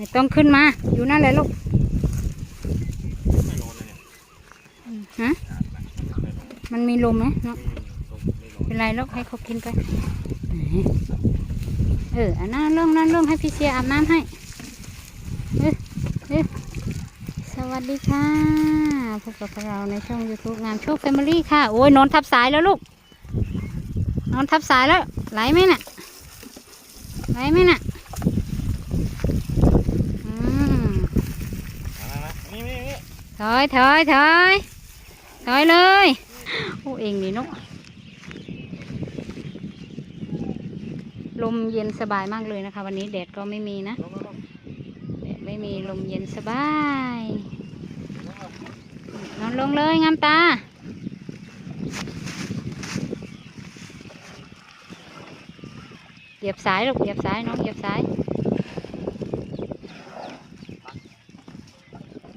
ไม่ต้องขึ้นมา อยู่นั่นแหละลูกไม่ร้อนเลยเนี่ยฮะไม่ร้อนมันมีลมไหมเนาะไม่ร้อนเป็นไรลูกให้เขากินไปเอออันนั่นลงนั่นลงให้พี่เสียอาบน้ำให้เออเออสวัสดีค่ะพบกับเราในช่อง YouTube งานโชคแฟมิลี่ค่ะ โอ้ยนอนทับสายแล้วลูก นอนทับสายแล้ว ไหลไหมน่ะไหลไหมน่ะอืม มามานี่นี่นี่ ถอยถอยถอยถอยเลยโอ้เองนี่นกลมเย็นสบายมากเลยนะคะ วันนี้แดดก็ไม่มีนะแดดไม่มีลมเย็นสบายนอนลงเลยงามตาเหยียบสายลูกเหยียบสายน้องเหยียบสาย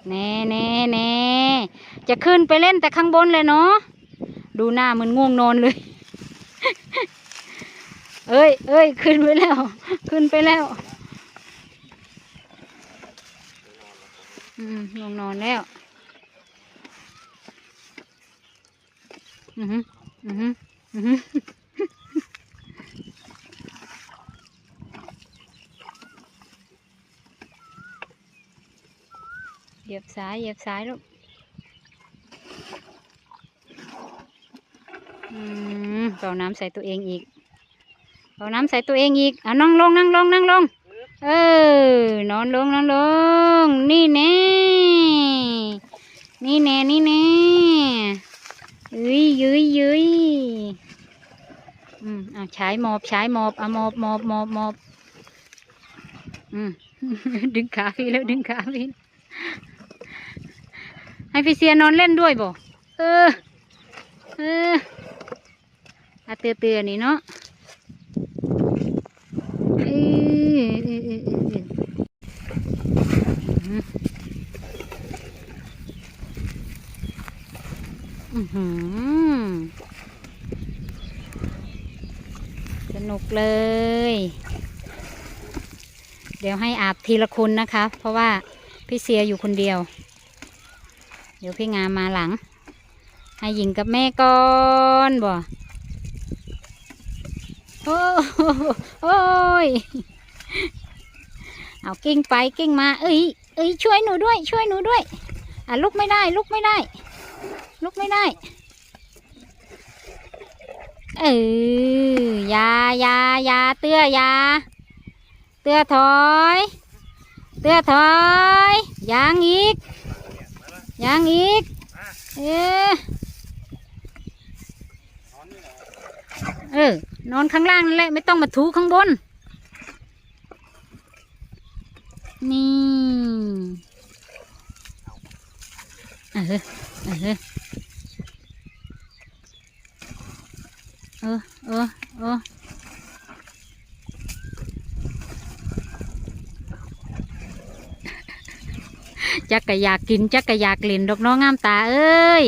แน่แน่แน่จะขึ้นไปเล่นแต่ข้างบนเลยเนาะดูหน้ามันง่วงนอนเลย เอ้ยเอ้ยขึ้นไปแล้ว ขึ้นไปแล้วอืมลงนอนแล้ว อือหืออือหืออือ เหยียบซ้ายเหยียบซ้ายลูกอืมเป่าน้ำใส่ตัวเองอีกเป่าน้ำใส่ตัวเองอีกอะนั่งลงนั่งลงนั่งลง เออนอนลงนอนลง นี่แน่นี่แน่นี่แน่เอ้ยยืยยืยอืมอะใช้หมอบใช้หมอบอะหมอบหมอบหมอบหมอบอืมดึงขาพี่แล้วดึงขาพี่ ให้พี่เสียนอนเล่นด้วยบ่เออ เอออาเตือเตือนี่เนาะเออเออเออเออเอออือหือสนุกเลย เดี๋ยวให้อาบทีละคนนะคะ เพราะว่าพี่เสียอยู่คนเดียว ดี๋ยวพี่งามมาหลัง ให้หญิงกับแม่ก่อนบ่โอ้โอ้ยเอากิ้งไปกิ้งมา เอ้ยเอ้ยช่วยหนูด้วย ช่วยหนูด้วย อะลุกไม่ได้ ลุกไม่ได้ ลุกไม่ได้ เออยายายาเตื้อยา เตื้อถอย เตื้อถอยยางอีก ยางอีก เออนอนนี่เอเออนอนข้างล่างนั่นแหละ ไม่ต้องมาถูข้างบน นี่ เออ เออ เออ เออเออ จักกะอยากกินจักกะอยากเล่นดอกน้องงามตาเอ้ย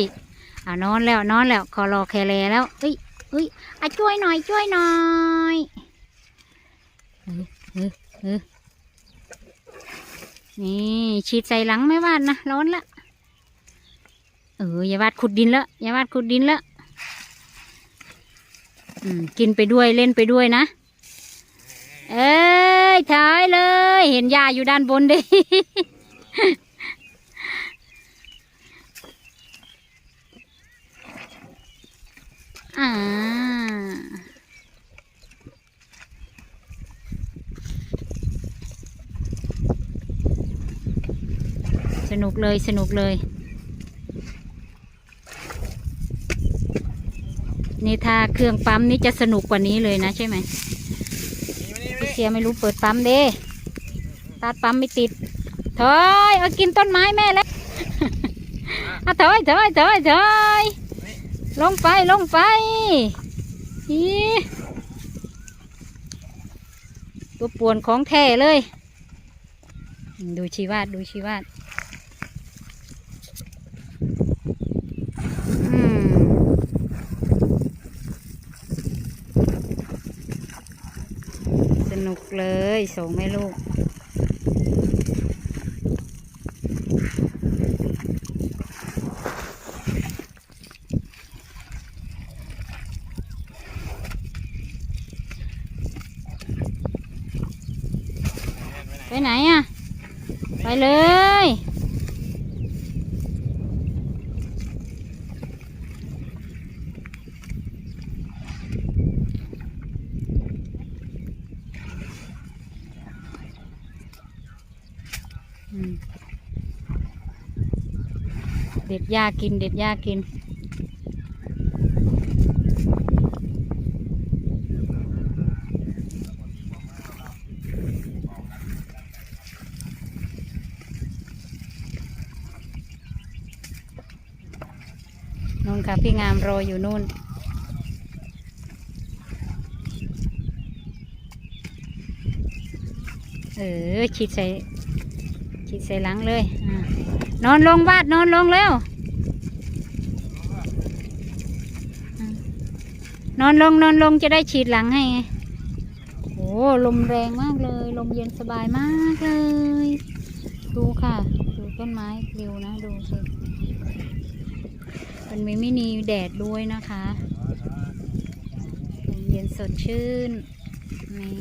อ่านอนแล้วนอนแล้วคอรอแคลแล้วเอ้ยเฮ้ยอะช่วยหน่อยช่วยหน่อยเออเออนี่ฉีดใส่หลังไม่วาดนะร้อนละเอออย่าวาดขุดดินละอย่าวาดขุดดินละอืมกินไปด้วยเล่นไปด้วยนะ เอ้ยถ่ายเลย เห็นยาอยู่ด้านบนดิ อ่า ส นุกเลยสนุกเลย นี่ถ้าเครื่องปั๊มนี่จะสนุกกว่านี้เลยนะใช่ไหมนี่มานี่มาพี่นี่เสียไม่รู้เปิดปั๊มเด้ตัดปั๊มไม่ติดถอยเอากินต้นไม้แม่แล้วอะถอยถอยถอยถอยลงไปลงไปอีตัวป่วนของแท้เลย ดูชีวาดดูชีวาดอืม ส่งแม่ลูก ไหนอะ ไปเลย อืมเด็ดหญ้ากิน เด็ดหญ้ากิน นู่นค่ะพี่งามรออยู่นู่นเออฉีดใส่ฉีดใส่หลังเลยอา นอนลงบาดนอนลงแล้ว นอนลงนอนลงจะได้ฉีดหลังให้ไงโอ้ลมแรงมากเลย ลมเย็นสบายมากเลย ดูค่ะ ดูต้นไม้ปลิวนะ ดูสิมันมีไม่มีแดดด้วยนะคะลมเย็นสดชื่น นี่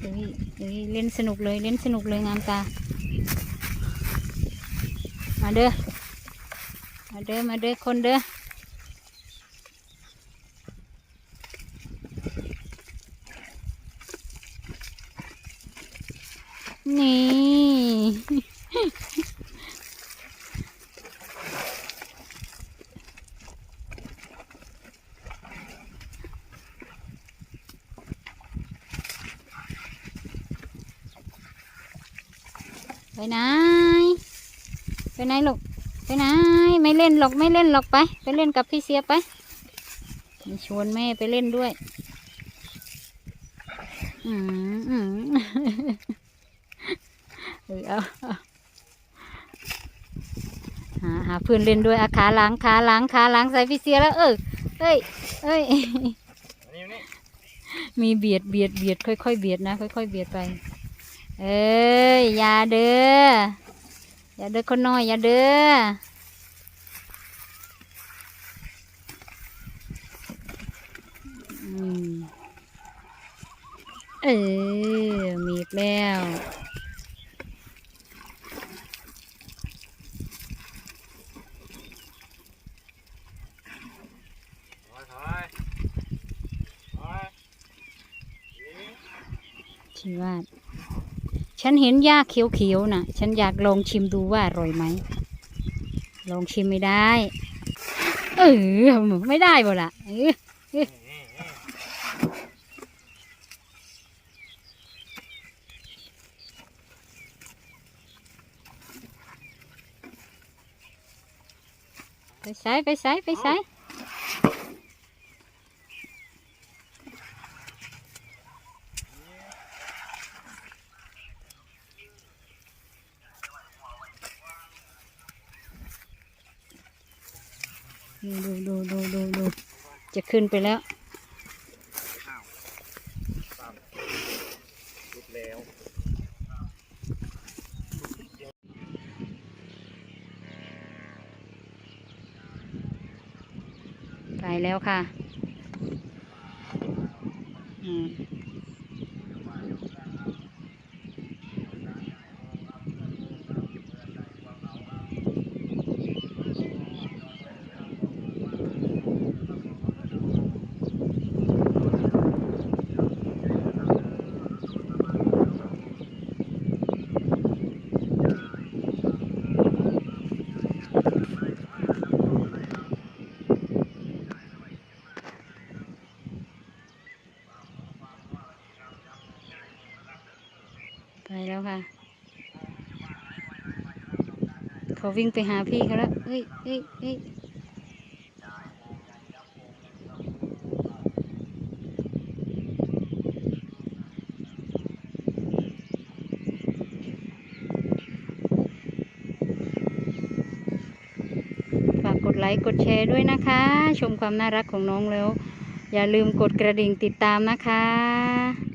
เฮ้ยเฮ้ยเล่นสนุกเลยเล่นสนุกเลยงามตา มาเด้อ มาเด้อ มาเด้อ คนเด้อ นี่ ไปนไป ไหนลูกไปไหนไม่เล่นหรอกไม่เล่นหรอกไป ไปเล่นกับพี่เสียไปชวนแม่ไปเล่นด้วยอืมอืมเออเอาเอหาหาเพื่อนเล่นด้วยอาขาล้างขาล้างขาล้างใส่พี่เสียแล้ว เออเอ้ยเอ้ยมีเบียดเบียดเบียดค่อยๆเบียดนะ ค่อยๆเบียดไป เอ้ยอย่าเด้อ อย่าเด้อคนน้อย อย่าเด้อเออ มีแล้วถอยถอยถอยนี่ชิวาด ฉันเห็นหญ้าเขียวๆน่ะ ฉันอยากลองชิมดูว่าอร่อยไหม ลองชิมไม่ได้ เออไม่ได้บ่ละเออไปใส่ไปใส่ไปใส่ ดูดูดูดูดูจะขึ้นไปแล้วแล้วไปแล้วค่ะ อืม ไปแล้วค่ะ เขาวิ่งไปหาพี่เขาแล้วเฮ้ยเฮ้ยเฮ้ยฝากกดไลค์กดแชร์ด้วยนะคะ ชมความน่ารักของน้องแล้ว อย่าลืมกดกระดิ่งติดตามนะคะ